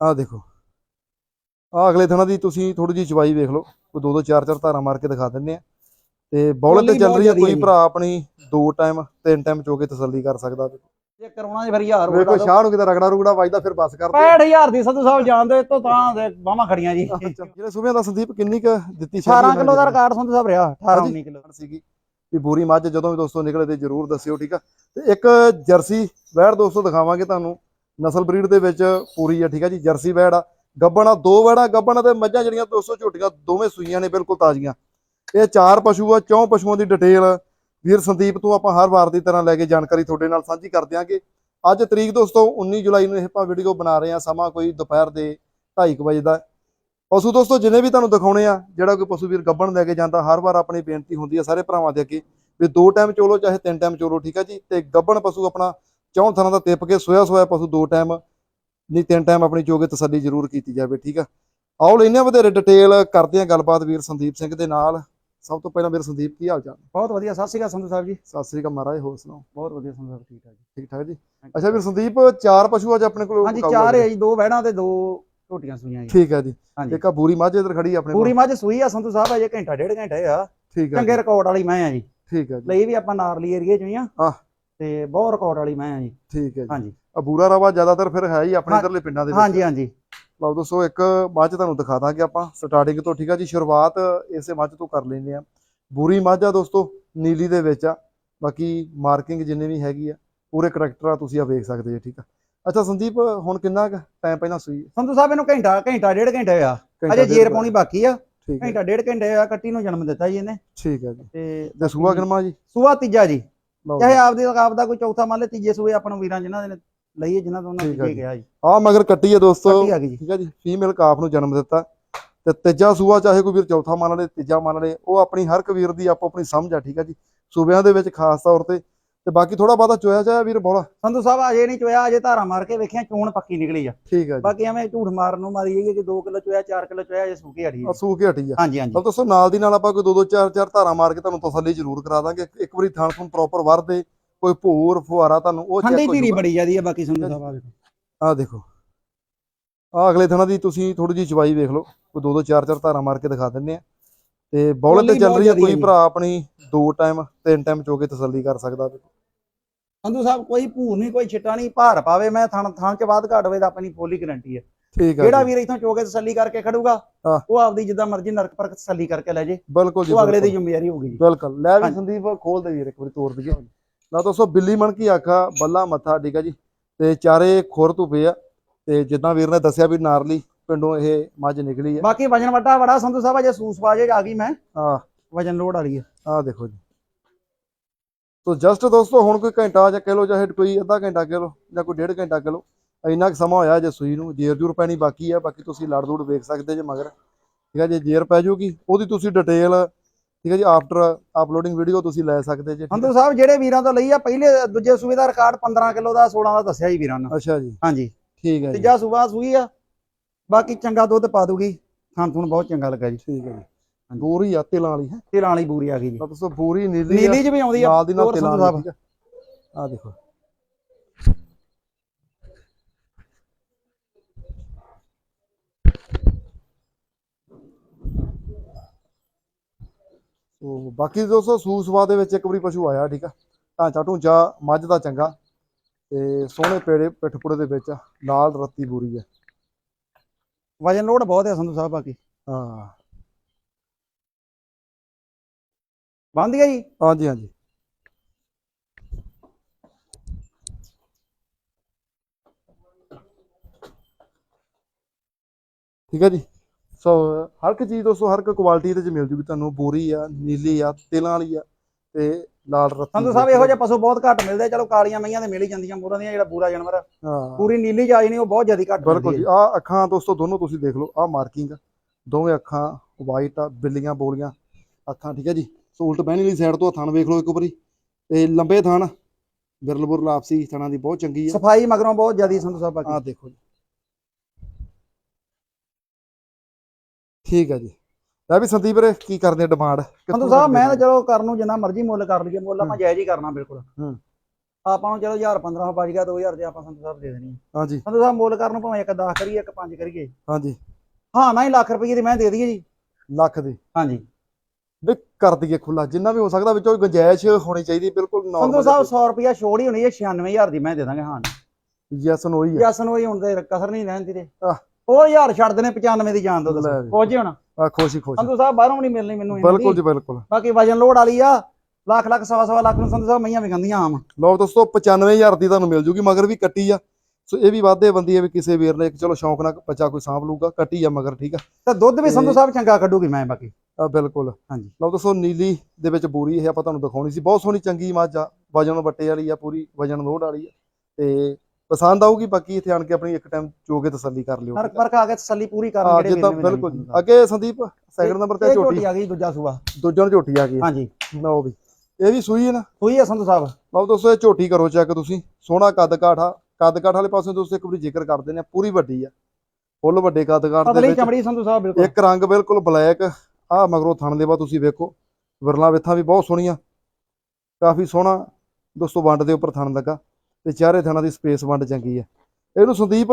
ਆ ਦੇਖੋ। ਆਹ ਅਗਲੇ ਥਣਾ ਦੀ ਤੁਸੀਂ ਥੋੜੀ ਜਿਹੀ ਚਵਾਈ ਵੇਖ ਲਓ। ਕੋਈ ਦੋ ਦੋ ਚਾਰ ਚਾਰ ਧਾਰਾਂ ਮਾਰ ਕੇ ਦਿਖਾ ਦਿੰਨੇ ਆ। ਤੇ ਬੌਲਤ ਤੇ ਬੋਲੀ ਚੱਲ ਰਹੀ ਆ ਕੋਈ ਜੀ। ਭਰਾ ਆਪਣੀ ਦੋ ਟਾਈਮ ਤਿੰਨ ਟਾਈਮ ਚੋ ਕੇ ਤਸੱਲੀ ਕਰ ਸਕਦਾ। ਜੇ ਕਰਾਉਣਾ ਜੇ ਫਿਰ ਯਾਰ ਵੇਖੋ ਸ਼ਾਹ ਨੂੰ ਕਿਤੇ ਰਗੜਾ ਰੁਗੜਾ ਵੱਜਦਾ ਫਿਰ ਬੱਸ ਕਰਦੇ 65000 ਦੀ ਸੰਧੂ ਸਾਹਿਬ ਜਾਣਦੇ ਤੋਂ ਤਾਂ ਦੇ ਬਾਹਾਂ ਖੜੀਆਂ ਜੀ। ਜਿਹੜੇ ਸੂਬਿਆਂ ਦਾ ਸੰਦੀਪ ਕਿੰਨੀ ਕ ਦਿੱਤੀ 18 ਕਿਲੋ ਦਾ ਰਿਕਾਰਡ ਸੰਧੂ ਸਾਹਿਬ ਰਿਹਾ 18 ਹਾਂਜੀ। 19 ਕਿਲੋ। ਸੀਗੀ। ਵੀ ਬੂਰੀ ਮੱਝ ਜਦੋਂ ਵੀ ਦੋਸਤੋ ਨਿਕਲੇ ਤੇ ਜਰੂਰ ਦੱਸਿਓ ਠੀਕ ਆ? ਤੇ ਇੱਕ ਜਰਸੀ ਵੈੜ ਦੋਸਤੋ ਦਿਖਾਵਾਂਗੇ ਤੁਹਾਨੂੰ। ਨਸਲ ਬਰੀਡ ਦੇ ਵਿੱਚ ਪੂਰੀ ਆ ਠੀਕ ਆ ਜੀ, ਜਰਸੀ ਵੈੜ ਆ, ਗੱਬਣ ਆ ਦੋ ਵੈੜਾਂ, ਗੱਬਣ ਤੇ ਮੱਝਾਂ ਜਿਹੜੀਆਂ ਦੋਸਤੋ ਝੋਟੀਆਂ, ਦੋਵੇਂ ਸੂਈਆਂ ਨੇ, ਬਿਲਕੁਲ ਤਾਜ਼ੀਆਂ। ਇਹ ਚਾਰ ਪਸ਼ੂ ਆ, ਚੌਂ ਪਸ਼ੂਆਂ ਦੀ ਡਿਟੇਲ ਵੀਰ ਸੰਦੀਪ, ਤੋਂ ਆਪਾਂ ਹਰ ਵਾਰ ਦੀ ਤਰ੍ਹਾਂ ਲੈ ਕੇ ਜਾਣਕਾਰੀ ਤੁਹਾਡੇ ਨਾਲ ਸਾਂਝੀ ਕਰ ਦਿਆਂਗੇ। ਅੱਜ ਤਰੀਕ ਦੋਸਤੋ 19 ਜੁਲਾਈ ਨੂੰ ਇਹ ਆਪਾਂ ਵੀਡੀਓ ਬਣਾ ਰਹੇ ਆ ਸਮਾਂ ਕੋਈ ਦੁਪਹਿਰ ਦੇ 2:30 ਵਜੇ ਦਾ। ਪਸ਼ੂ ਦੋਸਤੋ, ਜਿਨੇ ਵੀ ਤੁਹਾਨੂੰ ਦਿਖਾਉਣੇ ਆ, ਜਿਹੜਾ ਕੋਈ ਪਸ਼ੂ ਵੀਰ ਗੱਬਣ ਲੈ ਕੇ ਜਾਂਦਾ, ਹਰ ਵਾਰ ਆਪਣੀ ਬੇਨਤੀ ਹੁੰਦੀ ਆ ਸਾਰੇ ਭਰਾਵਾਂ ਦੇ ਅੱਗੇ ਵੀ ਦੋ ਟਾਈਮ ਚੋਲੋ, ਚਾਹੇ ਤਿੰਨ ਟਾਈਮ ਚੋਲੋ, ਠੀਕ ਆ ਜੀ, ਤੇ ਗੱਬਣ ਪਸ਼ੂ ਆਪਣਾ ਚੌਂ ਥਾਂ ਦਾ ਤਿੱਪ ਕੇ ਸੋਇਆ ਸੋਇਆ ਪਸ਼ੂ ਦੋ ਟਾਈਮ ਨਹੀਂ ਤਿੰਨ ਟਾਈਮ ਆਪਣੀ ਚੋਗੇ ਤਸੱਲੀ ਜ਼ਰੂਰ ਕੀਤੀ ਜਾਵੇ ਠੀਕ ਆ? ਆਓ ਲੈਨੇ ਵਧੇਰੇ ਡਿਟੇਲ ਕਰਦੇ ਆ ਗੱਲਬਾਤ ਵੀਰ ਸੰਦੀਪ ਸਿੰਘ ਦੇ ਨਾਲ। ਸਭ ਤੋਂ ਪਹਿਲਾਂ ਵੀਰ ਸੰਦੀਪ ਕੀ ਹਾਲ ਚਾਲ? ਬਹੁਤ ਵਧੀਆ ਸਤਿ ਸ਼੍ਰੀ ਅਕਾਲ ਸੰਧੂ ਸਾਹਿਬ ਜੀ। ਸਤਿ ਸ੍ਰੀ ਅਕਾਲ ਮਹਾਰਾਜ ਹੋਰ ਸੁਣਾਓ? ਬਹੁਤ ਵਧੀਆ ਸੰਧੂ ਸਾਹਿਬ ਠੀਕ ਠਾਕ ਜੀ। ਠੀਕ ਠਾਕ ਜੀ? ਅੱਛਾ ਵੀਰ ਸੰਦੀਪ ਚਾਰ ਪਸ਼ੂ ਅੱਜ ਆਪਣੇ ਕੋਲ ਹਾਂਜੀ ਚਾਰ। ਹੈ ਜੀ ਦੋ ਵਹਿੜਾਂ ਤੇ ਦੋ ਝੋਟੀਆਂ ਸੂਈਆਂ ਜੀ। ਠੀਕ ਆ ਜੀ। ਇੱਕ ਆ ਬੂਰੀ ਮੱਝ ਇਧਰ ਖੜੀ ਆਪਣੇ ਕੋਲ। ਮੱਝ ਸੂਈ ਆ ਸੰਧੂ ਸਾਹਿਬ ਅਜੇ ਘੰਟਾ ਡੇਢ ਘੰਟਾ ਆ। ਠੀਕ ਆ ਚੰਗੇ ਰਿਕਾਰਡ ਵਾਲੀ ਮੈਂ ਆ ਜੀ। ਠੀਕ ਆ ਜੀ। ਲਈ ਵੀ ਆਪਾਂ ਨਾਰਲੀ ਏਰੀਏ ਚੋਂ ਹੀ ਆ। ਤੇ ਬਹੁਤ ਰਿਕਾਰਡ ਵਾਲੀ ਮੈਂ ਆ ਜੀ। ਠੀਕ ਹੈ ਜੀ। ਹਾਂਜੀ। ਆ ਬੂਰਾ ਰਵਾ ਜ਼ਿਆਦਾਤਰ ਫਿਰ ਹੈ ਹੀ ਆਪਣੇ ਇਧਰਲੇ ਪਿੰਡਾਂ ਦੇ ਵਿੱਚ। ਹਾਂਜੀ ਹਾਂਜੀ। ਲਓ ਦੋਸਤੋ ਇੱਕ ਮੱਝ ਤੁਹਾਨੂੰ ਦਿਖਾ ਦਾਂਗੇ ਆਪਾਂ। ਸਟਾਰਟਿੰਗ ਤੋਂ ਠੀਕ ਆ ਜੀ ਸ਼ੁਰੂਆਤ ਇਸੇ ਮੱਝ ਤੋਂ ਕਰ ਲੈਂਦੇ ਆ। ਬੂਰੀ ਮੱਝ ਆ ਦੋਸਤੋ ਨੀਲੀ ਦੇ ਵਿੱਚ ਆ। ਬਾਕੀ ਮਾਰਕਿੰਗ ਜਿੰਨੇ ਵੀ ਹੈਗੀ ਆ ਪੂਰੇ ਕਰੈਕਟਰ ਆ ਤੁਸੀਂ ਆ ਵੇਖ ਸਕਦੇ ਜੀ ਠੀਕ ਆ। ਅੱਛਾ ਸੰਦੀਪ ਹੁਣ ਕਿੰਨਾ ਕੁ ਟਾਈਮ ਪਹਿਲਾਂ ਸੂਈ? ਸੰਧੂ ਸਾਹਿਬ ਇਹਨੂੰ ਘੰਟਾ ਘੰਟਾ ਡੇਢ ਘੰਟਾ ਆ। ਘੰਟਾ ਅਜੇ ਜੇਰ। ਪਾਉਣੀ ਬਾਕੀ ਆ। ਘੰਟਾ ਡੇਢ ਘੰਟੇ ਆ ਕੱਟੀ ਨੂੰ ਜਨਮ ਦਿੱਤਾ ਜੀ ਇਹਨੇ। ਠੀਕ ਹੈ ਜੀ। ਤੇ ਸੂਆ ਕਿਨਮਾ ਜੀ? ਸੂਆ ਤੀਜਾ ਜੀ। ਚਾਹੇ ਆਪਦੀ ਆਪ ਦਾ ਕੋਈ ਚੌਥਾ ਮੰਨ ਲੈ ਤੀਜੇ ਸੂਏ ਆਪਾਂ ਨੂੰ ਵੀਰਾਂ ਜਿਨ੍ਹਾਂ ਦੇ ਲਈਏ ਜਿਨ੍ਹਾਂ ਤੋਂ ਉਹਨਾਂ ਤੀਜੇ। ਗਿਆ ਜੀ। ਆ ਮਗਰ ਕੱਟੀ ਆ ਦੋਸਤੋ। ਠੀਕ ਆ ਜੀ। ਫੀਮੇਲ ਕਾਫ ਨੂੰ ਜਨਮ ਦਿੱਤਾ। ਤੇ ਤੀਜਾ ਸੂਆ ਚਾਹੇ ਕੋਈ ਵੀਰ ਚੌਥਾ ਮੰਨ ਲਏ ਤੀਜਾ ਮੰਨ ਲਏ ਉਹ ਆਪਣੀ ਹਰ ਇੱਕ ਵੀਰ ਦੀ ਆਪੋ ਆਪਣੀ ਸਮਝ ਆ ਠੀਕ ਆ ਜੀ। ਸੂਬਿਆਂ ਦੇ ਵਿੱਚ ਖਾਸ ਤੌਰ ਤੇ ਤੇ ਬਾਕੀ ਥੋੜਾ ਬਹੁਤਾ ਚੋਇਆ ਚਾਇਆ ਵੀਰ ਬੋਲਾ। ਸੰਧੂ ਸਾਹਿਬ ਅਜੇ ਨਹੀਂ ਚੋਇਆ ਅਜੇ ਧਾਰਾ ਮਾਰ ਕੇ ਵੇਖਿਆ ਚੋਣ ਪੱਕੀ ਨਿਕਲੀ ਆ। ਠੀਕ ਆ ਜੀ। ਬਾਕੀ ਐਵੇਂ ਝੂਠ ਮਾਰਨ ਨੂੰ ਮਾਰੀ ਜਾਈਏ ਕਿ 2 ਕਿਲੋ ਚੋਇਆ 4 ਕਿਲੋ ਚੋਇਆ ਅਜੇ ਸੂਕੀ ਹੜੀ ਆ। ਸੂ ਕੇ ਹਟੀ ਆ। ਹਾਂਜੀ ਹਾਂਜੀ। ਤਾਂ ਦੋਸਤੋ ਨਾਲ ਦੀ ਨਾਲ ਆਪਾਂ ਕੋਈ ਦੋ ਦੋ ਚਾਰ ਚਾਰ ਧਾਰਾਂ ਮਾਰ ਕੇ ਤੁਹਾਨੂੰ ਤਸੱਲੀ ਜ਼ਰੂਰ ਕਰਾ ਦਾਂਗੇ। ਇੱਕ ਵਾਰੀ ਥਾਣ ਤੋਂ ਪ੍ਰੋਪਰ ਵਰਦੇ ਕੋਈ ਭੂਰ ਫੁਹਾਰਾ ਤੁਹਾਨੂੰ ਉਹ ਠੰਡੀ ਚੈੱਕ ਧੀਰੀ ਜਾਊਗਾ। ਬੜੀ ਜਿਆਦੀ ਆ ਬਾਕੀ ਸੰਧੂ ਸਾਹਿਬ ਆ ਵੇਖੋ। ਆਹ ਦੇਖੋ। ਆਹ ਅਗਲੇ ਥਣਾ ਦੀ ਤੁਸੀਂ ਥੋੜੀ ਜਿਹੀ ਚਵਾਈ ਵੇਖ ਲਓ। ਕੋਈ ਦੋ ਦੋ ਚਾਰ ਚਾਰ ਧਾਰਾਂ ਮਾਰ ਕੇ ਦਿਖਾ ਦਿੰਨੇ ਆ। ਤੇ ਬੌਲਤ ਤੇ ਚੱਲ ਰਹੀ ਆ ਕੋਈ ਜੀ। ਭਰਾ ਆਪਣੀ ਦੋ ਟਾਈਮ ਤਿੰਨ ਟਾਈਮ ਚੋ ਕੇ ਤਸੱਲੀ ਕਰ ਸਕਦਾ। ਸੰਧੂ ਸਾਹਿਬ ਕੋਈ ਭੂਰ ਨਹੀਂ ਕੋਈ ਛਿੱਟਾ ਨਹੀਂ ਭਾਰ ਪਾਵੇ ਮੈਂ ਥਣ ਥਣ ਚ ਬਾਅਦ ਘਾਟ ਹੋਵੇ ਤਾਂ ਆਪਣੀ ਫੋਲੀ ਗਰੰਟੀ ਹੈ। ਠੀਕ ਆ ਜਿਹੜਾ ਜੀ, ਵੀਰ ਇਥੋਂ ਚੋ ਕੇ ਤਸੱਲੀ ਕਰਕੇ ਖੜੂਗਾ ਹਾਂ। ਉਹ ਆਪਦੀ ਜਿੱਦਾਂ ਮਰਜ਼ੀ ਨਰਕ ਪਰਕ ਤਸੱਲੀ ਕਰਕੇ ਲੈ ਜੇ। ਬਿਲਕੁਲ ਜੀ ਉਹ ਅਗਲੇ ਦੀ। ਜ਼ਿੰਮੇਵਾਰੀ ਹੋਊਗੀ ਜੀ। ਬਿਲਕੁਲ। ਲੈ ਵੀ। ਸੰਦੀਪ ਖੋਲ ਦੇ ਵੀਰ ਇੱਕ ਵਾਰੀ ਤੋੜ ਦਈਏ। ਨਾ ਦੋਸਤੋ ਬਿੱਲੀ ਮਣ ਕੀ ਆਖਾ ਬੱਲਾ ਮੱਥਾ ਠੀਕ ਆ ਜੀ। ਤੇ ਚਾਰੇ ਖੁਰ ਧੁਪੇ ਆ। ਤੇ ਜਿੱਦਾਂ ਵੀਰ ਨੇ ਦੱਸਿਆ ਵੀ ਨਾਰਲੀ ਪਿੰਡੋਂ ਇਹ ਮੱਝ ਨਿਕਲੀ ਆ। ਬਾਕੀ ਵਜਨ ਵੱਡਾ ਬੜਾ ਸੰਧੂ ਸਾਹਿਬ ਅਜੇ ਸੂਸ ਬਾਜੇ ਆ ਗਈ ਮੈਂ। ਆ ਵਜਨ ਲੋਡ ਵਾਲੀ ਹੈ ਆਹ ਦੇਖੋ ਜੀ। ਤੋ ਜਸਟ ਦੋਸਤੋ ਹੁਣ ਕੋਈ ਘੰਟਾ ਜਾਂ ਕਹਿ ਲਓ ਚਾਹੇ ਕੋਈ ਅੱਧਾ ਘੰਟਾ ਕਹਿ ਲਓ ਜਾਂ ਕੋਈ ਡੇਢ ਘੰਟਾ ਕਹਿ ਲਓ ਇੰਨਾ ਕੁ ਸਮਾਂ ਹੋਇਆ ਜੇ ਸੂਈ ਨੂੰ ਜੇਰ ਜੂਰ ਪੈਣੀ ਬਾਕੀ ਆ ਬਾਕੀ ਤੁਸੀਂ ਲੜ ਦੂੜ ਵੇਖ ਸਕਦੇ ਜੇ ਮਗਰ। ਠੀਕ ਹੈ ਜੇ ਜੇਰ ਪੈ ਜਾਊਗੀ ਉਹਦੀ ਤੁਸੀਂ ਡਿਟੇਲ ਠੀਕ ਹੈ ਜੀ ਆਫਟਰ ਅਪਲੋਡਿੰਗ ਵੀਡੀਓ ਤੁਸੀਂ ਲੈ ਸਕਦੇ ਜੇ ਠੀਕ ਸੰਧੂ ਹੈ? ਸਾਹਿਬ ਜਿਹੜੇ ਵੀਰਾਂ ਤੋਂ ਲਈ ਆ ਪਹਿਲੇ ਦੂਜੇ ਸੂਬੇ ਦਾ ਰਿਕਾਰਡ 15 ਕਿਲੋ ਦਾ 16 ਦਾ ਦੱਸਿਆ ਜੀ ਵੀਰਾਂ ਨੇ। ਅੱਛਾ ਜੀ। ਹਾਂਜੀ। ਠੀਕ ਹੈ ਜੀ। ਤੀਜਾ ਸੂਬਾ ਸੂਈ ਆ ਬਾਕੀ ਚੰਗਾ ਦੁੱਧ ਪਾ ਦੂਗੀ। ਖਾਣ ਤੁਹਾਨੂੰ ਬਹੁਤ ਚੰਗਾ ਲੱਗਾ ਜੀ। ਠੀਕ ਹੈ ਜੀ। ਬੂਰੀ ਆ ਤਿਲਾਂ ਵਾਲੀ ਹੈ? ਤੇਲਾਂ ਵਾਲੀ ਬੂਰੀ ਆ ਗਈ ਜੀ। ਤਾਂ ਦੋਸਤੋ ਬੂਰੀ ਨੀਲੀ ਨੀਲੀ ਚ ਵੀ ਆਉਂਦੀ ਆ ਨਾਲ ਦੀ ਨਾਲ ਤਿਲਾਂ ਵਾਲੀ। ਠੀਕ ਆ ਦੇਖੋ। ਸੋ ਬਾਕੀ ਦੋਸਤੋ ਸੂਸਵਾ ਦੇ ਵਿੱਚ ਇੱਕ ਵਾਰੀ ਪਸ਼ੂ ਆਇਆ ਠੀਕ ਆ? ਢਾਂਚਾ ਢੂੰਚਾ ਮੱਝ ਦਾ ਚੰਗਾ। ਤੇ ਸੋਹਣੇ ਪੇੜੇ ਪਿੱਠ ਪੁੜੇ ਦੇ ਵਿੱਚ ਲਾਲ ਰੱਤੀ ਬੂਰੀ ਆ। ਵਜਨ ਲੋਡ ਬਹੁਤ ਹੈ ਸੰਧੂ ਸਾਹਿਬ ਬਾਕੀ। ਹਾਂ। ਬੰਦ ਗਿਆ ਜੀ? ਹਾਂਜੀ ਹਾਂਜੀ। ਠੀਕ ਹੈ ਜੀ। ਸੋ ਹਰ ਇੱਕ ਚੀਜ਼ ਦੋਸਤੋ ਹਰ ਇੱਕ ਕੁਆਲਿਟੀ ਇਹਦੇ ਚ ਮਿਲ ਜੂਗੀ ਤੁਹਾਨੂੰ। ਬੋਰੀ ਆ ਨੀਲੀ ਆ ਤਿਲਾਂ ਵਾਲੀ ਆ ਤੇ ਲਾਲ ਰੱਤੀ। ਸੰਧੂ ਸਾਹਿਬ ਇਹੋ ਜਿਹੇ ਪਸ਼ੂ ਬਹੁਤ ਘੱਟ ਮਿਲਦੇ ਚਲੋ ਕਾਲੀਆਂ ਮਈਆਂ ਤੇ ਮਿਲ ਹੀ ਜਾਂਦੀਆਂ ਮੋਰਾਂ ਦੀਆਂ ਜਿਹੜਾ ਪੂਰਾ ਜਾਨਵਰ ਪੂਰੀ ਨੀਲੀ ਜਾਈ ਨਹੀਂ ਉਹ ਬਹੁਤ ਜ਼ਿਆਦਾ ਘੱਟ ਬਿਲਕੁਲ ਜੀ। ਆ ਅੱਖਾਂ ਦੋਸਤੋ ਦੋਨੋਂ ਤੁਸੀਂ ਦੇਖ ਲਓ। ਆ। ਮਾਰਕਿੰਗ ਦੋਵੇਂ ਅੱਖਾਂ ਵਾਈਟ ਆ ਬਿੱਲੀਆਂ ਬੋਲੀਆਂ। ਅੱਖਾਂ ਠੀਕ ਹੈ ਜੀ। ਸੋ ਉਲਟ ਬਹਿਣੀ ਵਾਲੀ ਸਾਈਡ ਤੋਂ ਥਣ ਵੇਖ ਲਓ ਇੱਕ ਵਾਰੀ। ਤੇ ਲੰਬੇ ਥਣ ਬਿਰਲ ਬੁਰਲ ਆਪਸੀ ਥਣਾਂ ਦੀ ਬਹੁਤ ਚੰਗੀ ਆ। ਸਫ਼ਾਈ ਮਗਰੋਂ ਬਹੁਤ ਜ਼ਿਆਦਾ ਸੰਧੂ ਸਾਹਿਬ ਬਾਕੀ। ਆ ਦੇਖੋ ਜੀ। ਠੀਕ ਹੈ ਜੀ। ਲੈ ਵੀ ਸੰਦੀਪ ਰੇ ਕੀ ਕਰਦੇ ਡਿਮਾਂਡ ਸੰਧੂ ਸਾਹਿਬ ਮੈਂ ਤਾਂ ਚਲੋ ਕਰਨ ਨੂੰ ਜਿੰਨਾ ਮਰਜ਼ੀ ਮੁੱਲ ਕਰ ਲਈਏ ਮੁੱਲ ਆਪਾਂ ਜਾਇਜ਼ ਹੀ ਕਰਨਾ ਬਿਲਕੁਲ। ਹੂੰ। ਆਪਾਂ ਨੂੰ ਚਲੋ 1000 1500 ਬਚ ਗਿਆ 2000 ਤੇ ਆਪਾਂ ਸੰਧੂ ਸਾਹਿਬ ਦੇ ਦੇਣੀ ਆ। ਹਾਂਜੀ। ਸੰਧੂ ਸਾਹਿਬ ਮੁੱਲ ਕਰਨ ਨੂੰ ਭਾਵੇਂ ਇੱਕ 10 ਕਰੀਏ ਇੱਕ 5 ਕਰੀਏ। ਹਾਂਜੀ। ਹਾਂ ਨਾ ਹੀ ਲੱਖ ਰੁਪਏ ਦੀ ਮੈਂ ਦੇ ਦਈਏ ਜੀ। ਲੱਖ ਦੇ। ਹਾਂਜੀ। ਵੀ ਕਰ ਦਈਏ ਖੁੱਲਾ ਜਿੰਨਾ ਵੀ ਹੋ ਸਕਦਾ ਵਿੱਚੋਂ ਗੁੰਜਾਇਸ਼ ਹੋਣੀ ਚਾਹੀਦੀ ਬਿਲਕੁਲ ਸੰਧੂ ਨਾਰਮਲ ਸਾਹਿਬ 100 ਰੁਪਿਆ ਛੋੜ ਹੀ ਹੋਣੀ ਹੈ 96000 ਦੀ ਮੈਂ ਦੇ ਦਾਂਗੇ ਹਾਂ ਯੈਸ ਨੋ ਹੀ ਆ ਜਸਨ ਹੋਈ ਹੁਣ ਤੇ ਕਸਰ ਨਹੀਂ ਰਹਿੰਦੀ ਤੇ। ਆਹ। ਉਹ ਹਜ਼ਾਰ ਛੱਡ ਦੇਣੇ 95 ਦੀ ਜਾਨ ਦੋ ਲੈ ਦੱਸੋ। ਵੀ। ਕੁਝ ਹੁਣ? ਆ ਖੁਸ਼ੀ ਖੁਸ਼ ਸੰਧੂ ਸਾਹਿਬ ਬਾਹਰੋਂ ਵੀ ਨਹੀਂ ਮਿਲਣੀ ਮੈਨੂੰ ਇਹਨਾਂ ਬਿਲਕੁਲ ਦੀ। ਜੀ ਬਿਲਕੁਲ। ਬਾਕੀ ਵਜਨ ਲੋਡ ਵਾਲੀ ਆ ਲੱਖ ਲੱਖ ਸਵਾ ਸਵਾ ਲੱਖ ਨੂੰ ਸੰਧੂ ਸਾਹਿਬ ਮਈਆਂ ਵਿਕੰਦੀਆਂ ਆਮ। ਲਓ ਦੋਸਤੋ 95000 ਦੀ ਤੁਹਾਨੂੰ ਮਿਲ ਜੂਗੀ ਮਗਰ ਵੀ ਕੱਟੀ ਆ। ਸੋ ਇਹ ਵੀ ਵਾਧੇ ਬੰਦੀ ਹੈ ਵੀ ਕਿਸੇ ਵੀਰ ਨੇ ਚਲੋ ਸ਼ੌਂਕ ਨਾਲ ਬੱਚਾ ਕੋਈ ਸਾਂਭ ਲੂਗਾ ਕੱਟੀ ਆ ਮਗਰ ਠੀਕ ਆ। ਤੇ ਦੁੱਧ ਵੀ ਸੰਧੂ ਸਾਹਿਬ ਚੰਗਾ ਕੱਢੂਗੀ ਮੈਂ ਬਾਕੀ। ਬਿਲਕੁਲ ਹਾਂਜੀ। ਲਓ ਦੋਸਤੋ ਨੀਲੀ ਦੇ ਵਿੱਚ ਬੂਰੀ ਇਹ ਆਪਾਂ ਤੁਹਾਨੂੰ ਦਿਖਾਉਣੀ ਸੀ। ਬਹੁਤ ਸੋਹਣੀ ਚੰਗੀ ਮੱਝ ਆ ਵਜਨ ਵੱਟੇ ਵਾਲੀ ਆ ਪੂਰੀ ਵਜਨ ਲੋਡ ਵਾਲੀ ਆ। ਤੇ ਪਸੰਦ ਆਊਗੀ ਬਾਕੀ ਇੱਥੇ ਆਣ ਕੇ ਆਪਣੀ ਇੱਕ ਟਾਈਮ ਚੋ ਕੇ ਤਸੱਲੀ ਕਰ ਲਿਓ। ਹਰ ਆ ਕੇ ਤਸੱਲੀ ਪੂਰੀ ਕਰਨ ਹਾਂ ਜਿਹੜੇ ਜਿੱਦਾਂ ਬਿਲਕੁਲ। ਅੱਗੇ ਸੰਦੀਪ ਸੈਕਿੰਡ ਨੰਬਰ। ਤੇ ਝੋਟੀ। ਆ ਗਈ ਦੂਜਾ ਸੂਆ। ਦੂਜਾ ਝੋਟੀ ਆ ਗਈ। ਹਾਂਜੀ। ਲਓ ਵੀ ਇਹ ਵੀ ਸੂਈ ਹੈ ਨਾ? ਸੂਈ ਆ ਸੰਧੂ ਸਾਹਿਬ। ਲਓ ਦੋਸਤੋ ਇਹ ਝੋਟੀ ਕਰੋ ਚੈੱਕ ਤੁਸੀਂ। ਸੋਹਣਾ ਕੱਦ ਕਾਠਾ ਕੱਦ ਕਾਠ ਵਾਲੇ ਪਾਸੇ ਦੋਸਤੋ ਇੱਕ ਵਾਰੀ ਜ਼ਿਕਰ ਕਰ ਦਿੰਦੇ ਆ ਪੂਰੀ ਵੱਡੀ ਆ। ਫੁੱਲ ਵੱਡੇ ਕੱਦ ਕਾਠ ਦੇ ਵਿੱਚ। ਚਮੜੀ ਸੰਧੂ ਸਾਹਿਬ ਬਿਲਕੁਲ। ਇੱਕ ਰੰਗ ਬਿਲਕੁਲ ਬਲੈਕ। ਆ ਮਗਰੋਂ ਥਣ ਦੇ ਬਾ ਤੁਸੀਂ ਵੇਖੋ ਵਿਰਲਾ ਵੇਥਾਂ ਵੀ ਬਹੁਤ ਸੋਹਣੀਆਂ। ਕਾਫੀ ਸੋਹਣਾ ਦੋਸਤੋ ਵੰਡ ਦੇ ਉੱਪਰ ਥਣ ਲੱਗਾ ਤੇ ਚਾਰੇ ਥਣਾਂ ਦੀ ਸਪੇਸ ਵੰਡ ਚੰਗੀ ਹੈ ਇਹਨੂੰ ਸੰਦੀਪ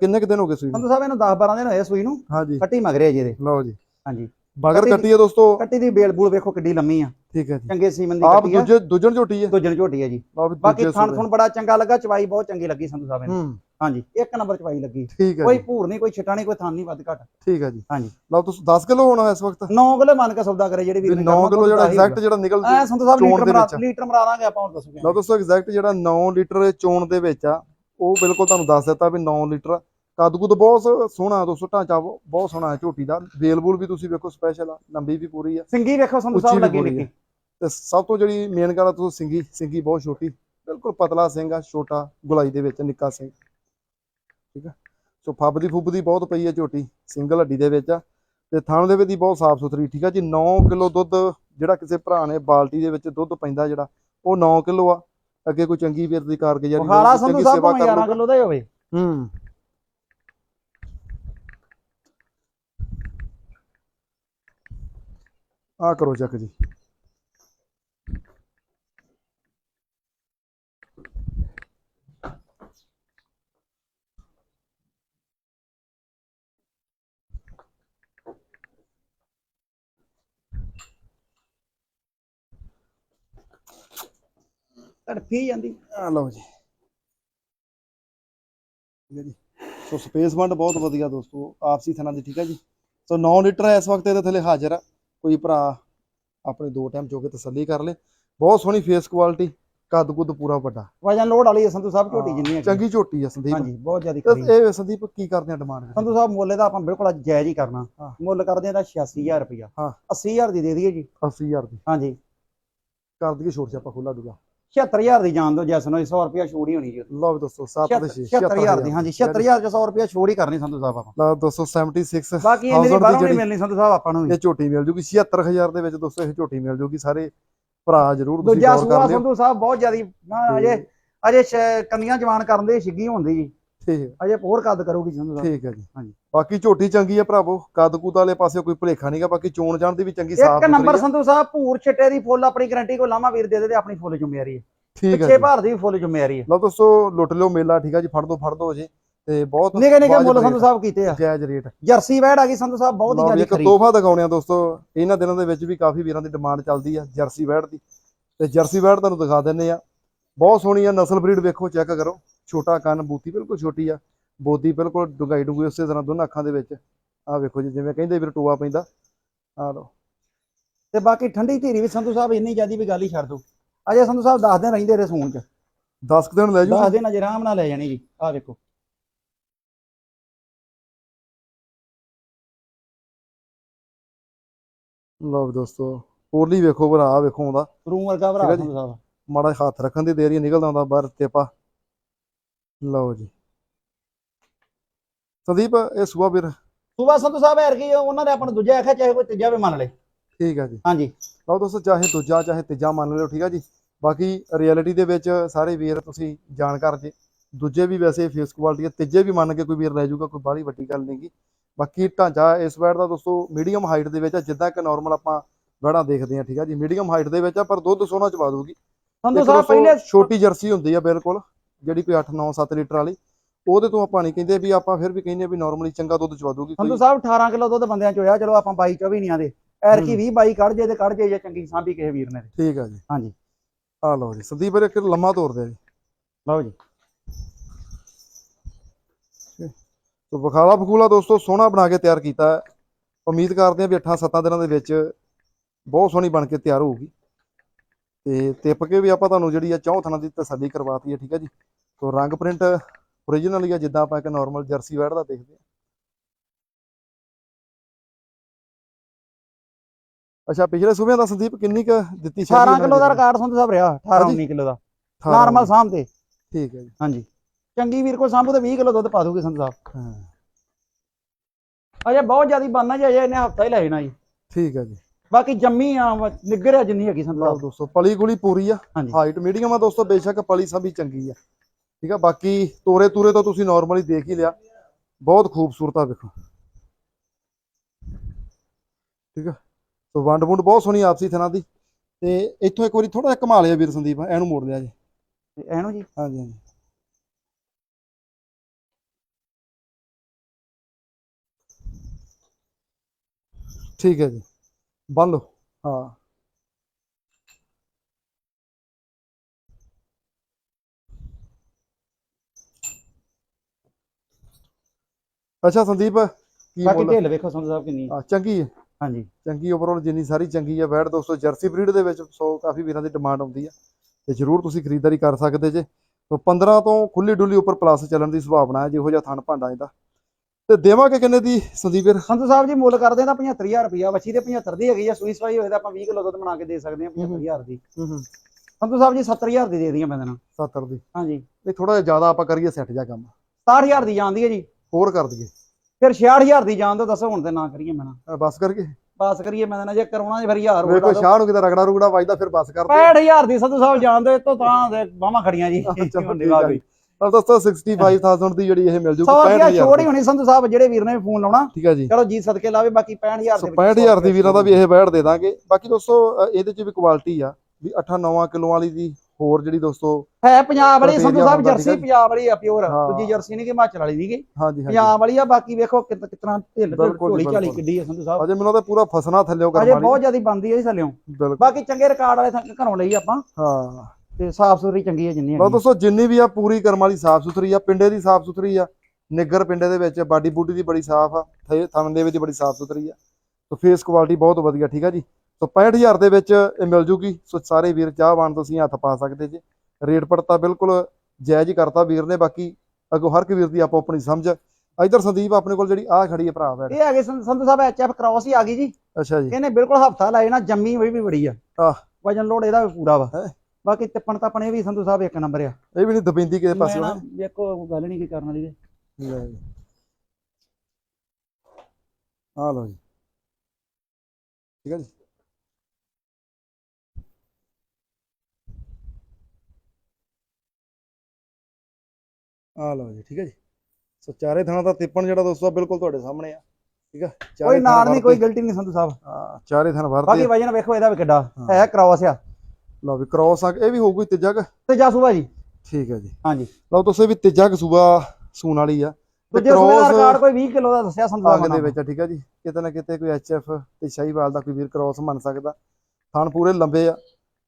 ਕਿੰਨੇ ਕੁ ਦਿਨ ਹੋ ਗਏ ਸੂਈ ਨੂੰ? ਸੰਧੂ ਸਾਹਿਬ ਇਹਨੂੰ 10 12 ਦਿਨ ਹੋਏ ਸੂਈ ਨੂੰ। ਹਾਂਜੀ। ਕੱਟੀ ਮਗਰੇ ਜੀ ਇਹਦੇ। ਲਓ ਜੀ। ਹਾਂਜੀ। ਬਗਰ ਕੱਟੀ- ਹੈ ਦੋਸਤੋ। ਕੱਟੀ ਦੀ ਬੇਲ ਬੂਲ ਵੇਖੋ ਕਿੱਡੀ ਲੰਮੀ ਆ। ਠੀਕ ਹੈ ਜੀ। ਚੰਗੇ ਸੀਮਨ ਦੀ ਆਪ ਕੱਟੀ ਆ। ਦੂਜੇ ਦੂਜਣ ਝੋਟੀ ਹੈ ਦੂਜਣ ਝੋਟੀ ਆ ਜੀ। ਬਾਕੀ ਥਣ। ਥਣ ਬੜਾ ਚੰਗਾ ਲੱਗਾ ਚਵਾਈ ਬਹੁਤ ਚੰਗੀ ਲੱਗੀ ਸੰਧੂ ਸਾਹਿਬ ਨੂੰ ਹੂੰ ਹਾਂਜੀ ਇੱਕ ਨੰਬਰ ਚਵਾਈ ਲੱਗੀ। ਠੀਕ ਹੈ ਕੋਈ ਭੂਰ ਨਹੀਂ ਕੋਈ ਛਿਟਾ ਨਹੀਂ ਕੋਈ ਥਣ ਨਹੀਂ ਵੱਧ ਘੱਟ। ਠੀਕ ਹੈ ਜੀ। ਹਾਂਜੀ। ਲਓ ਤੁਸੀਂ 10 ਕਿਲੋ ਹੋਣਾ ਇਸ ਵਕਤ? 9 ਕਿਲੋ ਮੰਨ ਕੇ ਸੌਦਾ ਕਰੇ ਜਿਹੜੀ ਨੇ 9 ਕਿਲੋ ਜਿਹੜਾ ਐਗਜ਼ੈਕਟ ਜਿਹੜਾ ਨਿਕਲ ਐ ਸੰਧੂ ਸਾਹਿਬ ਲੀਟਰ ਮਰਾ। ਲੀਟਰ ਮਰਾ ਦਾਂਗੇ ਆਪਾਂ ਹੁਣ ਦੱਸੋ ਲਓ ਦੋਸਤੋ ਐਗਜ਼ੈਕਟ ਜਿਹੜਾ 9 ਲੀਟਰ ਚੋਣ ਦੇ ਵਿੱਚ ਆ ਉਹ ਬਿਲਕੁਲ ਤੁਹਾਨੂੰ ਦੱਸ ਦਿੱਤਾ ਵੀ 9 ਲੀਟਰ। ਆ। ਕੱਦ ਕੁੱਦ ਬਹੁਤ ਸੋਹਣਾ ਦੋਸਤੋ ਢਾਂਚਾ ਬਹੁ- ਬਹੁਤ ਸੋਹਣਾ ਹੈ ਝੋਟੀ ਦਾ। ਵੇਲ ਬੂਲ ਵੀ ਤੁਸੀਂ ਵੇਖੋ ਸਪੈਸ਼ਲ ਆ ਲੰਬੀ ਵੀ ਪੂਰੀ ਆ। ਸਿੰਗੀ ਵੇਖੋ ਉੱਚੀ ਸਾਹਿਬ ਵੀ ਲੱਗੀ ਨਿੱਕੀ। ਤੇ ਸਭ ਤੋਂ ਜਿਹੜੀ ਮੇਨ ਗੱਲ ਆ ਤੁਸੀਂ ਸਿੰਗੀ ਸਿੰਗੀ ਬਹੁਤ ਛੋਟੀ ਬਿਲਕੁਲ ਪਤਲਾ ਸਿੰਘ ਆ ਛੋਟਾ ਗੁਲਾਈ ਦੇ ਵਿੱਚ ਨਿੱਕਾ ਸਿੰਘ। ਠੀਕ ਆ? ਸੋ ਫੱਬਦੀ ਫੁੱਬਦੀ ਬਹੁਤ ਪਈ ਆ ਝੋਟੀ ਸਿੰਗਲ ਹੱਡੀ ਦੇ ਵਿੱਚ ਆ। ਤੇ ਥਣ ਦੇ ਵਿੱਚ ਦੀ ਬਹੁਤ ਸਾਫ਼ ਸੁਥਰੀ ਠੀਕ ਆ ਜੀ? 9 ਕਿਲੋ ਦੁੱਧ ਜਿਹੜਾ ਕਿਸੇ ਭਰਾ ਨੇ ਬਾਲਟੀ ਦੇ ਵਿੱਚ ਦੁੱਧ ਪੈਂਦਾ ਜਿਹੜਾ ਉਹ 9 ਕਿਲੋ ਆ। ਅੱਗੇ ਕੋਈ ਚੰਗੀ ਵੀਰ ਦੀ ਕਾਰਗੁਜ਼ਾਰੀ ਹਾਲਾ ਸੰਧੂ ਸਾਹਿਬ ਸੇਵਾ ਭਾਵੇਂ ਕਰ 11 ਲਊਗਾ। ਕਿਲੋ ਦਾ ਹੀ ਹੋਵੇ। ਹੂੰ। ਆ ਕਰੋ ਚੱਕ ਜੀ। ਤੜਫੀ ਜਾਂਦੀ। ਆ ਲਓ ਜੀ। ਠੀਕ ਹੈ ਜੀ। ਸੋ ਸਪੇਸ ਵੰਡ ਬਹੁਤ ਵਧੀਆ ਦੋਸਤੋ ਆਪਸੀ ਥਣਾ ਦੀ ਠੀਕ ਹੈ ਜੀ। ਸੋ 9 ਲੀਟਰ ਇਸ ਵਕਤ ਇਹਦੇ ਥੱਲੇ ਹਾਜ਼ਰ ਆ। ਕੋਈ ਭਰਾ ਆਪਣੇ ਦੋ ਟਾਈਮ ਚੋ ਕੇ ਤਸੱਲੀ ਕਰ ਲੇ। ਬਹੁਤ ਸੋਹਣੀ ਫੇਸ ਕੁਆਲਿਟੀ ਕੱਦ ਕੁੱਦ ਪੂਰਾ ਵੱਡਾ। ਵਜਨ ਲੋਡ ਵਾਲੀ ਹੈ ਸੰਧੂ ਸਾਹਿਬ ਝੋਟੀ ਜਿੰਨੀ ਹੈ ਚੰਗੀ ਝੋਟੀ ਆ ਸੰਦੀਪ। ਹਾਂਜੀ ਬਹੁਤ ਜ਼ਿਆਦਾ ਖਰੀ ਇਹ ਸੰਦੀਪ ਕੀ ਕਰਦੇ ਆ ਡਿਮਾਂਡ ਸੰਧੂ ਸਾਹਿਬ ਮੁੱਲ ਦਾ ਆਪਾਂ ਬਿਲਕੁਲ ਜਾਇਜ਼ ਹੀ ਕਰਨਾ। ਹਾਂ। ਮੁੱਲ ਕਰਦੇ ਆ ਤਾਂ 86000 ਰੁਪਇਆ ਹਾਂ। 80000 ਦੀ ਦੇ ਦਈਏ ਜੀ। 80000 ਦੀ। ਹਾਂਜੀ। ਕਰ ਦਈਏ ਛੋਟ ਛਾਪਾ ਖੁੱਲਾ ਡੁੱਲਾ 76000 ਦੀ ਜਾਣ ਦੋ ਜੈਸਨ 100 ਰੁਪਇਆ ਛੋੜ ਹੀ ਹੋਣੀ ਜੀ ਲਓ ਵੀ ਦੋਸਤੋ 7 ਤੇ 6 76000 ਦੀ ਹਾਂਜੀ 76000 ਚ 100 ਰੁਪਇਆ ਛੋੜ ਹੀ ਕਰਨੀ ਸੰਧੂ ਸਾਹਿਬ ਆਪਾਂ। ਲਓ 276 ਬਾਕੀ ਇਹਨੇ ਦੀ thousand ਬਾਹਰੋਂ ਨਹੀਂ ਮਿਲਣੀ ਸੰਧੂ ਸਾਹਿਬ ਆਪਾਂ ਨੂੰ। ਇਹ ਝੋਟੀ ਮਿਲ ਜੂਗੀ 76000 ਦੇ ਵਿੱਚ ਦੋਸਤੋ ਇਹ ਝੋਟੀ ਮਿਲ ਜੂਗੀ ਸਾਰੇ ਭਰਾ ਜਰੂਰ ਤੁਸੀਂ ਗੌਰ ਕਰ ਲਿਓ। ਸਾਹਿਬ ਬਹੁਤ ਜ਼ਿਆਦੀ ਅਜੇ ਅਜੇ ਕੰਨੀਆਂ ਜਵਾਨ ਕਰਨ ਦੇ ਛਿੱਗੀ ਹੁੰਦੀ ਜੀ। ਠੀਕ ਅਜੇ ਹੋਰ ਕੱਦ ਕਰੂਗੀ ਸੰਧੂ ਸਾਹਿਬ ਠੀਕ ਹੈ ਜੀ। ਹਾਂਜੀ। ਬਾਕੀ ਝੋਟੀ ਚੰਗੀ ਹੈ ਭਰਾਵੋ ਕੱਦ ਕੁੱਦ ਵਾਲੇ ਪਾਸੇ ਕੋਈ ਭੁਲੇਖਾ ਨਹੀਂਗਾ ਬਾਕੀ ਚੋਣ ਜਾਣ ਦੀ ਵੀ ਚੰਗੀ ਸਾਫ਼ ਇੱਕ ਨੰਬਰ ਸੰਧੂ ਸਾਹਿਬ ਭੂਰ ਛਿੱਟੇ ਦੀ ਫੁੱਲ ਆਪਣੀ ਗਾਰੰਟੀ ਕੋ ਲਾਮਾ ਵੀਰ ਦੇ ਦੇ ਤੇ ਆਪਣੀ ਫੁੱਲ ਜ਼ਿੰਮੇਵਾਰੀ ਹੈ। ਠੀਕ ਹੈ ਪਿੱਛੇ ਭਾਰ ਦੀ ਫੁੱਲ ਜ਼ਿੰਮੇਵਾਰੀ ਹੈ। ਲਓ ਦੋਸਤੋ ਲੁੱਟ ਲਿਓ ਮੇਲਾ ਠੀਕ ਹੈ ਜੀ ਫੜ ਦੋ ਫੜ ਦੋ ਜੀ। ਤੇ ਬਹੁਤ ਨਿਕੇ ਨਿਕੇ ਮੁੱਲ ਸੰਧੂ ਸਾਹਿਬ ਕੀਤੇ ਆ। ਜਾਇਜ਼ ਰੇਟ। ਜਰਸੀ ਵੈੜ ਆ ਗਈ ਸੰਧੂ ਸਾਹਿਬ ਬਹੁਤ ਹੀ ਜ਼ਿਆਦਾ ਇੱਕ ਤੋਹਫਾ ਦਿਖਾਉਣੇ ਆ ਦੋਸਤੋ। ਇਹਨਾਂ ਦਿਨਾਂ ਦੇ ਵਿੱਚ ਵੀ ਕਾਫੀ ਵੀਰਾਂ ਦੀ ਡਿਮਾਂਡ ਚੱਲਦੀ ਆ ਜਰਸੀ ਵੈੜ ਦੀ। ਤੇ ਜਰਸੀ ਵੈੜ ਤੁਹਾਨੂੰ ਦਿਖਾ ਦਿੰਨੇ ਆ। ਬਹੁਤ ਸੋਹਣੀ ਆ ਨਸਲ ਬਰੀਡ ਵੇਖੋ ਚੈੱਕ ਕਰੋ। ਛੋਟਾ ਕੰਨ ਬੂਤੀ ਬਿਲਕੁਲ ਛੋਟੀ ਆ ਬੋਦੀ ਬਿਲਕੁਲ ਡੁੰਗਾਈ ਡੁੰਗੀ ਉਸੇ ਤਰ੍ਹਾਂ ਦੋਨਾਂ ਅੱਖਾਂ ਦੇ ਵਿੱਚ। ਆ ਵੇਖੋ ਜੀ ਜਿਵੇਂ ਕਹਿੰਦੇ ਵੀਰ ਟੋਆ ਪੈਂਦਾ। ਆ ਲਓ। ਤੇ ਬਾਕੀ ਠੰਡੀ ਧੀਰੀ ਵੀ ਸੰਧੂ ਸਾਹਿਬ ਇੰਨੀ ਜ਼ਿਆਦੀ ਵੀ ਗੱਲ ਹੀ ਛੱਡ ਦੋ ਅਜੇ ਸੰਧੂ ਸਾਹਿਬ 10 ਦਿਨ ਰਹਿੰਦੇ ਰਸੂਨ ਚ। 10 ਦਿਨ ਲੈ ਜੂ 10 ਦਿਨ ਅਜੇ ਆਰਾਮ ਨਾਲ ਲੈ ਜਾਣੀ ਜੀ। ਆ ਵੇਖੋ। ਲਓ ਦੋਸਤੋ ਪੋਲੀ ਵੇਖੋ ਭਰਾ ਵੇਖੋ ਆਉਂਦਾ। ਰੂਮ ਵਰਗਾ ਭਰਾ। ਸੰਧੂ ਸਾਹਿਬ। ਮਾੜਾ ਹੱਥ ਰੱਖਣ ਦੀ ਦੇਰੀ ਨਿਕਲਦਾ ਆਉਂਦਾ ਬਾਹਰ ਤੇਪਾ ਲਓ ਜੀ। ਸੰਦੀਪ ਇਹ ਸੂਆ ਵੀਰ। ਸੁਬਾ ਸੰਧੂ ਸਾਹਿਬ ਐਰ ਕੀ ਉਹਨਾਂ ਨੇ ਆਪਾਂ ਨੂੰ ਦੂਜਾ ਆਖਿਆ ਚਾਹੇ ਕੋਈ ਤੀਜਾ ਵੀ ਮੰਨ ਲੇ। ਠੀਕ ਹੈ ਜੀ। ਹਾਂਜੀ। ਲਓ ਦੋਸਤੋ ਚਾਹੇ ਦੂਜਾ ਚਾਹੇ ਤੀਜਾ ਮੰਨ ਲਿਓ ਠੀਕ ਆ ਜੀ। ਬਾਕੀ ਰਿਐਲਿਟੀ ਦੇ ਵਿੱਚ ਸਾਰੇ ਵੀਰ ਤੁਸੀਂ ਜਾਣਕਾਰ ਜੇ। ਦੂਜੇ ਵੀ ਵੈਸੇ ਫੇਸ ਕੁਆਲਿਟੀ ਆ ਤੀਜੇ ਵੀ ਮੰਨ ਕੇ ਕੋਈ ਵੀਰ ਲੈ ਜਾਊਗਾ ਕੋਈ ਬਾਹਲੀ ਵੱਡੀ ਗੱਲ ਨਹੀਂਗੀ ਬਾਕੀ ਢਾਂਚਾ ਇਸ ਵੈੜ ਦਾ ਦੋਸਤੋ ਮੀਡੀਅਮ ਹਾਈਟ ਦੇ ਵਿੱਚ ਆ ਜਿੱਦਾਂ ਕਿ ਨਾਰਮਲ ਆਪਾਂ ਵੈੜਾਂ ਦੇਖਦੇ ਆ ਠੀਕ ਆ ਜੀ। ਮੀਡੀਅਮ ਹਾਈਟ ਦੇ ਵਿੱਚ ਆ ਪਰ ਦੁੱਧ ਸੋਨਾ ਚਵਾ ਦੂਗੀ ਸੰਧੂ ਸਾਹਿਬ ਪਹਿਲੇ ਛੋਟੀ ਜਰਸੀ ਹੁੰਦੀ ਆ ਬਿਲਕੁਲ। ਜਿਹੜੀ ਕੋਈ 8 9 7 ਲੀਟਰ ਵਾਲੀ ਉਹਦੇ ਤੋਂ ਆਪਾਂ ਨਹੀਂ ਕਹਿੰਦੇ ਵੀ ਆਪਾਂ ਫਿਰ ਵੀ ਕਹਿੰਦੇ ਆ ਵੀ ਨਾਰਮਲੀ ਚੰਗਾ ਦੁੱਧ ਚਵਾ ਦੂਗੀ ਸੰਧੂ ਸਾਹਿਬ 18 ਕਿਲੋ ਦੁੱਧ ਬੰਦਿਆਂ ਚ ਹੋਇਆ ਚਲੋ ਆਪਾਂ 22 24 ਨਹੀਂ ਆਂਦੇ। ਐਰ ਕੀ 20 22 ਕੱਢ ਜੇ ਤੇ ਕੱਢ ਜੇ ਜੇ ਚੰਗੀ ਸਾਂਭੀ ਕਿਸੇ ਵੀਰ ਨੇ ਤੇ। ਠੀਕ ਆ ਜੀ। ਹਾਂਜੀ। ਆ ਲਓ ਜੀ ਸੰਦੀਪ ਵੀਰੇ ਇੱਕ ਲੰਮਾ ਤੋਰਦੇ ਆ ਜੀ ਲਓ ਜੀ। ਸੋ ਬਖਾਲਾ ਬਖੂਲਾ ਦੋਸਤੋ ਸੋਹਣਾ ਬਣਾ ਕੇ ਤਿਆਰ ਕੀਤਾ। ਉਮੀਦ ਕਰਦੇ ਹਾਂ ਵੀ 8-7 ਦਿਨਾਂ ਦੇ ਵਿੱਚ ਬਹੁਤ ਸੋਹਣੀ ਬਣ ਕੇ ਤਿਆਰ ਹੋਊਗੀ। ਤੇ ਤਿਪ ਕੇ ਵੀ ਆਪਾਂ ਤੁਹਾਨੂੰ ਜਿਹੜੀ ਆ ਚੌਂ ਥਣਾ ਦੀ ਤਸੱਲੀ ਕਰਵਾਤੀ ਹੈ ਠੀਕ ਹੈ ਜੀ? ਸੋ ਰੰਗ ਪ੍ਰਿੰਟ ਓਰੀਜਨਲ ਹੀ ਆ ਜਿੱਦਾਂ ਆਪਾਂ ਇੱਕ ਨਾਰਮਲ ਜਰਸੀ ਵੈੜ ਦਾ ਦੇਖਦੇ ਹਾਂ ਅੱਛਾ ਪਿਛਲੇ ਸੂਬਿਆਂ ਦਾ ਸੰਦੀਪ ਕਿੰਨੀ ਕ ਦਿੱਤੀ ਸੀ 18 ਕਿਲੋ ਦਾ ਰਿਕਾਰਡ ਸੰਧੂ ਸਾਹਿਬ ਰਿਹਾ 18 ਹਾਂਜੀ। 19 ਕਿਲੋ ਦਾ। ਨਾਰਮਲ ਸਾਂਭ ਤੇ ਠੀਕ ਹੈ ਜੀ। ਹਾਂਜੀ। ਚੰਗੀ ਵੀਰ ਕੋਲ ਸਾਂਭੂ ਤੇ 20 ਕਿਲੋ ਦੁੱਧ ਪਾ ਦੂਗੀ ਸੰਧੂ ਸਾਹਿਬ ਹਾਂ। ਅਜੇ ਬਹੁਤ ਜ਼ਿਆਦੀ ਬਣਨਾ ਜੀ ਅਜੇ ਇਹਨੇ ਹਫਤਾ ਹੀ ਲੈ ਜਾਣਾ ਜੀ। ਠੀਕ ਹੈ ਜੀ। ਬਾਕੀ ਜੰਮੀ ਆ ਵ- ਨਿੱਗਰਿਆ ਜਿੰਨੀ ਹੈਗੀ ਲਓ ਸਾਹਿਬ ਦੋਸਤੋ ਪਲੀ ਗੁਲੀ ਪੂਰੀ ਆ। ਹਾਂਜੀ। ਹਾਈਟ ਮੀਡੀਅਮ ਆ ਦੋਸਤੋ ਬੇਸ਼ੱਕ ਪਲੀ ਸਭ ਚੰਗੀ ਆ। ਠੀਕ ਆ ਬਾਕੀ ਤੋਰੇ ਤੂਰੇ ਤੋਂ ਤੁਸੀਂ ਨਾਰਮਲੀ ਦੇਖ ਹੀ ਲਿਆ। ਬਹੁਤ ਖੂਬਸੂਰਤ ਆ ਵੇਖੋ। ਠੀਕ ਆ ਸੋ ਵੰਡ ਵੁੰਡ ਬਹੁਤ ਸੋਹਣੀ ਆਪਸੀ ਥਣਾ ਦੀ। ਤੇ ਇੱਥੋਂ ਇੱਕ ਵਾਰੀ ਥੋੜਾ ਜਿਹਾ ਘੁਮਾ ਲਿਆ ਵੀਰ ਸੰਦੀਪ ਇਹਨੂੰ ਮੋੜ ਲਿਆ ਜੀ। ਇਹਨੂੰ ਜੀ। ਹਾਂਜੀ ਹਾਂਜੀ। ਠੀਕ ਹੈ ਜੀ। ਬੰਨ ਲਓ ਹਾਂ। ਅੱਛਾ ਸੰਦੀਪ ਕੀ ਬਾਕੀ ਮੁੱਲ ਢਿੱਲ ਵੇਖੋ ਸੰਧੂ ਸਾਹਿਬ ਕਿੰਨੀ ਆ ਚੰਗੀ ਹੈ। ਹਾਂਜੀ। ਚੰਗੀ ਓਵਰਆਲ ਜਿੰਨੀ ਸਾਰੀ ਚੰਗੀ ਹੈ ਵੈਟ ਦੋਸਤੋ ਜਰਸੀ ਬਰੀਡ ਦੇ ਵਿੱਚ ਸੋ ਕਾਫੀ ਵੀਰਾਂ ਦੀ ਡਿਮਾਂਡ ਆਉਂਦੀ ਆ ਤੇ ਜਰੂਰ ਤੁਸੀਂ ਖਰੀਦਦਾਰੀ ਕਰ ਸਕਦੇ ਜੇ। ਸੋ 15 ਤੋਂ ਖੁੱਲੀ ਡੁੱਲੀ ਉੱਪਰ ਪਲੱਸ ਚੱਲਣ ਦੀ ਸੰਭਾਵਨਾ ਹੈ ਜਿਹੋ ਜਿਹਾ ਥਣ ਭਾਂਡਾ ਇਹਦਾ। ਤੇ ਦੇਵਾਂਗੇ ਕਿੰਨੇ ਦੀ ਸੰਦੀਪ ਵੀਰ? ਸੰਧੂ ਸਾਹਿਬ ਜੀ ਮੁੱਲ ਕਰਦੇ ਤਾਂ 75000 ਰੁਪਇਆ ਵੱਛੀ ਦੇ 75 ਦੀ ਹੈਗੀ ਆ ਸੂਈ ਸਵਾਈ ਹੋਏ ਤਾਂ ਆਪਾਂ 20 ਕਿਲੋ ਦੁੱਧ ਬਣਾ ਕੇ ਦੇ ਸਕਦੇ ਹਾਂ 75000 ਦੀ। ਹੂੰ ਹੂੰ। ਸੰਧੂ ਸਾਹਿਬ ਜੀ 70000 ਦੀ ਦੇ ਦੀਆਂ ਮੈਂ ਦੇਣਾ 70 ਦੀ। ਹਾਂਜੀ। ਇਹ ਥੋੜਾ ਜਿਹਾ ਜ਼ਿਆਦਾ ਆਪਾਂ ਕਰੀਏ ਸੈੱਟ ਜਾ ਕੰਮ। 60000 ਦੀ ਜਾਂਦੀ ਹੈ ਜੀ। ਹੋਰ ਕਰ ਦਈਏ। ਫਿਰ 66000 ਦੀ ਜਾਣ ਦੋ ਦੱਸੋ ਹੁਣ ਤੇ ਨਾ ਕਰੀਏ ਮੈਂ ਨਾ। ਬਸ ਕਰਕੇ? ਬਸ ਕਰੀਏ ਮੈਂ ਨਾ ਜੇ ਕਰਵਾਉਣਾ ਜੇ ਫਿਰ 1000 ਹੋਰ ਵੇਖੋ। ਸ਼ਾਹ ਨੂੰ ਕਿਤੇ ਰਗੜਾ ਰੁਗੜਾ ਵੱਜਦਾ ਫਿਰ ਬਸ ਕਰ ਦਿਓ। 65000 ਦੀ ਸੰਧੂ ਸਾਹਿਬ ਜਾਣ ਦੋ ਤੋਂ ਬਾਹਾਂ ਖੜੀਆਂ ਜੀ। ਚਲੋ ਠੀਕ ਹੁੰਦੀ ਆ। ਤਾਂ ਦੋਸਤੋ 65000 ਦੀ ਜਿਹੜੀ ਇਹ ਮਿਲ ਜੂਗੀ 100 ਰੁਪਿਆ 65000 ਛੋੜ ਹੀ ਹੋਣੀ ਸੰਧੂ ਸਾਹਿਬ ਜਿਹੜੇ ਵੀਰ ਨੇ ਫੋਨ ਲਾਉਣਾ। ਠੀਕ ਹੈ ਜੀ। ਚਲੋ ਜੀ ਸਦਕੇ ਲਾਵੇ ਬਾਕੀ 65000 ਸੋ ਦੇ ਵਿੱਚ 65000 ਦੀ ਵੀਰਾਂ ਦਾ ਵੀ ਇਹ ਬੈਠ ਦੇ ਦਾਂਗੇ। ਬਾਕੀ ਦੋਸਤੋ ਇਹਦੇ ਚ ਵੀ ਕੁਆਲਿਟੀ ਆ ਵੀ 8-9 ਕਿਲੋ ਵਾਲੀ ਦੀ ਹੋਰ ਜਿਹੜੀ ਦੋਸਤੋ ਹੈ ਪੰਜਾਬ ਵਾਲੀ ਪਰ ਸੰਧੂ ਸਾਹਿਬ ਜਰਸੀ। ਪੰਜਾਬ ਵਾਲੀ ਆ ਪਿਓਰ। ਦੂਜੀ ਜਰਸੀ ਨਹੀਂ ਕਿ ਹਿਮਾਚਲ ਵਾਲੀ ਨਹੀਂ ਕਿ ਹਾਂਜੀ। ਪੰਜਾਬ ਵਾਲੀ ਆ ਬਾਕੀ ਵੇਖੋ ਕਿਤ ਕਿਤਨਾ ਢਿੱਲ ਢੋਲੀ ਝਾਲੀ। ਕਿੱਡੀ ਹੈ ਸੰਧੂ ਸਾਹਿਬ। ਅਜੇ ਮੈਨੂੰ ਤਾਂ ਪੂਰਾ ਫਸਣਾ ਥੱਲਿਓ ਅਜੇ ਕਰਮ ਵਾਲੀ। ਬਹੁਤ ਜ਼ਿਆਦੀ ਬੰਦੀ ਹੈ ਜੀ ਥੱਲਿਓਂ। ਬਾਕੀ ਚੰਗੇ ਰਿਕਾਰਡ ਵਾਲੇ ਘਰੋਂ ਲਈ ਆਪਾਂ। ਹਾਂ। ਤੇ ਸਾਫ਼ ਸੁਥਰੀ ਚੰਗੀ ਹੈ ਜਿੰਨੀ ਲਓ ਦੋਸਤੋ ਜਿੰਨੀ ਵੀ ਆ ਪੂਰੀ ਕਰਮ ਵਾਲੀ ਸਾਫ਼ ਸੁਥਰੀ ਆ ਪਿੰਡੇ ਦੀ ਸਾਫ਼ ਸੁਥਰੀ ਆ ਨਿੱਗਰ ਪਿੰਡੇ ਦੇ ਵਿੱਚ ਬਾਡੀ ਬੂਡੀ ਦੀ ਬੜੀ ਸਾਫ਼ ਆ ਥੇ- ਥਣ ਦੇ ਵਿੱਚ ਬੜੀ ਸਾਫ਼ ਸੁਥਰੀ ਆ। ਸੋ ਫੇਸ ਕੁਆਲਿਟੀ ਬਹੁਤ ਵਧੀਆ ਠੀਕ ਆ ਜੀ? ਸੋ 65000 ਦੇ ਵਿੱਚ ਇਹ ਮਿਲ ਜੂਗੀ। ਸੋ ਸਾਰੇ ਵੀਰ ਚਾਹਵਾਨ ਤੁਸੀਂ ਹੱਥ ਪਾ ਸਕਦੇ ਜੇ। ਰੇਟ ਪੜਤਾ ਬਿਲਕੁਲ ਜਾਇਜ਼ ਕਰਤਾ ਵੀਰ ਨੇ ਬਾਕੀ ਅੱਗੋਂ ਹਰ ਇੱਕ ਵੀਰ ਦੀ ਆਪੋ ਆਪਣੀ ਸਮਝ। ਇਧਰ ਸੰਦੀਪ ਆਪਣੇ ਕੋਲ ਜਿਹੜੀ ਆ ਖੜੀ ਹੈ ਭਰਾ ਬੈਠ। ਇਹ ਹੈਗੇ ਸੰਧੂ ਸੰਧੂ ਸਾਹਿਬ ਐਚਐਫ ਕ੍ਰਾਸ ਹੀ ਆ ਗਈ ਜੀ। ਅੱਛਾ ਜੀ। ਇਹਨੇ ਬਿਲਕੁਲ ਹਫਤਾ ਲਾਏ ਨਾ ਜੰਮੀ ਵੀ ਬੜੀ ਆ। ਆਹ। ਵਜਨ ਲੋਡ ਇਹਦਾ ਵੀ ਪੂਰਾ ਵਾ। ਬਾਕੀ ਤਿੱਪਣ ਤਾਪਣ ਇਹ ਵੀ ਸੰਧੂ ਸਾਹਿਬ ਇੱਕ ਨੰਬਰ ਆ। ਇਹ ਵੀ ਨਹੀਂ ਦਬਿੰਦੀ ਕਿਸੇ ਪਾਸੇ ਨਾ ਵੇਖੋ ਗੱਲ ਨਹੀਂ ਕੀ ਕਰਨ ਵਾਲੀ ਤੇ ਲੈ ਜੀ। ਆ ਲਓ ਜੀ। ਠੀਕ ਹੈ ਜੀ। ਆ ਲਓ ਜੀ ਠੀਕ ਹੈ ਜੀ। ਸੋ ਚਾਰੇ ਥਾਣਾ ਦਾ ਤਿੱਪਣ ਜਿਹੜਾ ਦੋਸਤੋ ਬਿਲਕੁਲ ਤੁਹਾਡੇ ਸਾਹਮਣੇ ਆ। ਠੀਕ ਆ? ਕੋਈ ਚਾਰੇ ਨਾੜ ਥਣ ਨਹੀਂ ਕੋਈ ਗਲਤੀ ਨਹੀਂ ਸੰਧੂ ਸਾਹਿਬ। ਹਾਂ, ਚਾਰੇ ਥਾਂ ਵਰਤੇ ਬਾਕੀ ਵਜਨ ਵੇਖੋ ਇਹਦਾ ਵੀ ਕਿੱਡਾ। ਹਾਂ। ਹੈ ਕ੍ਰਾਸ ਆ। ਲਓ ਵੀ ਕ੍ਰੋਸ ਆ ਇਹ ਵੀ ਹੋਊਗੀ ਤੀਜਾ ਕੁ? ਤੇ ਜਾਸੂਬਾ ਜੀ। ਠੀਕ ਹੈ ਜੀ। ਹਾਂਜੀ। ਲਓ ਤੁਸੀਂ ਵੀ ਤੀਜਾ ਕਸੂਬਾ ਸੂਣ ਵਾਲੀ ਆ। ਤੇ ਦੂਜੇ ਸੂਬੇ ਦਾ ਰਿਕਾਰਡ ਕੋਈ 20 ਕਿਲੋ ਦਾ ਦੱਸਿਆ ਸੰਧੂ ਅੰਗ ਸਾਹਿਬ ਦੇ ਨੇ ਵਿੱਚ ਆ, ਠੀਕ ਹੈ ਜੀ। ਕਿਤੇ ਨਾ ਕਿਤੇ ਕੋਈ ਐਚਐਫ ਤੇ ਸ਼ਾਹੀਵਾਲ ਦਾ ਕੋਈ ਵੀਰ ਕ੍ਰੋਸ ਮੰਨ ਸਕਦਾ। ਥਣ ਪੂਰੇ ਲੰਬੇ ਆ।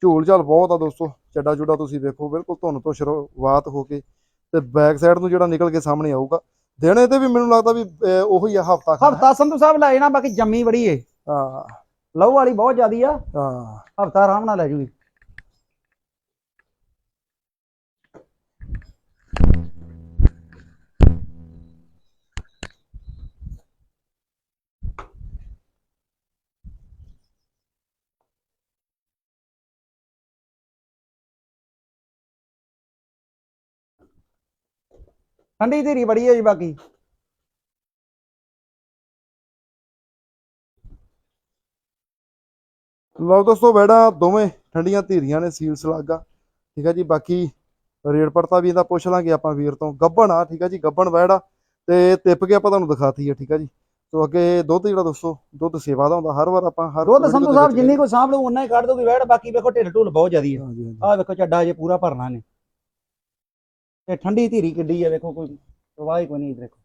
ਝੂਲ ਝਾਲ ਬਹੁਤ ਆ ਦੋਸਤੋ। ਚੱਡਾ ਚੁੱਡਾ ਤੁਸੀਂ ਵੇਖੋ ਬਿਲਕੁਲ ਧੁੰਨ ਤੋਂ ਸ਼ੁਰੂਆਤ ਹੋ ਕੇ ਤੇ ਬੈਕ ਸਾਈਡ ਨੂੰ ਜਿਹੜਾ ਨਿਕਲ ਕੇ ਸਾਹਮਣੇ ਆਊਗਾ। ਦਿਨ ਇਹਦੇ ਵੀ ਮੈਨੂੰ ਲੱਗਦਾ ਵੀ ਉਹੀ ਆ ਹਫਤਾ ਹਫਤਾ ਸੰਧੂ ਸਾਹਿਬ ਲਾਏ ਨਾ ਬਾਕੀ ਜੰਮੀ ਬੜੀ ਏ। ਹਾਂ। ਲਹੂ ਵਾਲੀ ਬਹੁਤ ਜ਼ਿਆਦੀ ਆ। ਹਾਂ। ਹਫਤਾ ਆਰਾਮ ਨਾਲ ਲੈ ਜੂਗੀ। ਠੰਡੀ ਧੀਰੀ ਬੜੀ ਹੈ ਜੀ ਬਾਕੀ। ਲਓ ਦੋਸਤੋ ਬੈੜਾ ਦੋਵੇਂ ਠੰਡੀਆਂ ਧੀਰੀਆਂ ਨੇ ਸੀਲ ਸਲਾਗਾ। ਠੀਕ ਹੈ ਜੀ ਬਾਕੀ ਰੇਟ ਪੜਤਾ ਵੀ ਇਹਦਾ ਪੁੱਛ ਲਾਂਗੇ ਆਪਾਂ ਵੀਰ ਤੋਂ। ਗੱਬਣ ਆ ਠੀਕ ਹੈ ਜੀ ਗੱਬਣ ਬੈੜਾ ਤੇ ਤਿੱਪ ਕੇ ਆਪਾਂ ਤੁਹਾਨੂੰ ਦਿਖਾਤੀ ਹੈ ਠੀਕ ਹੈ ਜੀ। ਤੋਂ ਅੱਗੇ ਦੁੱਧ ਜਿਹੜਾ ਦੋਸਤੋ ਦੁੱਧ ਸੇਵਾ ਦਾ ਹੁੰਦਾ ਹਰ ਵਾਰ ਆਪਾਂ ਹਰ ਦੁੱਧ ਸੰਧੂ ਸਾਹਿਬ ਜਿੰਨੀ ਕੋ ਸਾਂਭ ਲਓ ਉਨਾ ਹੀ ਕੱਢ ਦੋ ਦੋਗੇ ਵੈੜ ਬਾਕੀ ਵੇਖੋ ਢਿੱਲ ਢੁੱਲ ਬਹੁਤ ਜ਼ਿਆਦੀ ਹੈ ਆਹ ਵੇਖੋ ਚੱਡਾ ਜੇ ਪੂਰਾ ਭਰਨਾ ਨੇ ਤੇ ਠੰਡੀ ਧੀਰੀ ਕਿੱਡੀ ਆ ਵੇਖੋ ਕੋਈ ਪਰਵਾਹ ਹੀ ਕੋਈ ਨਹੀਂ ਦੇਖੋ।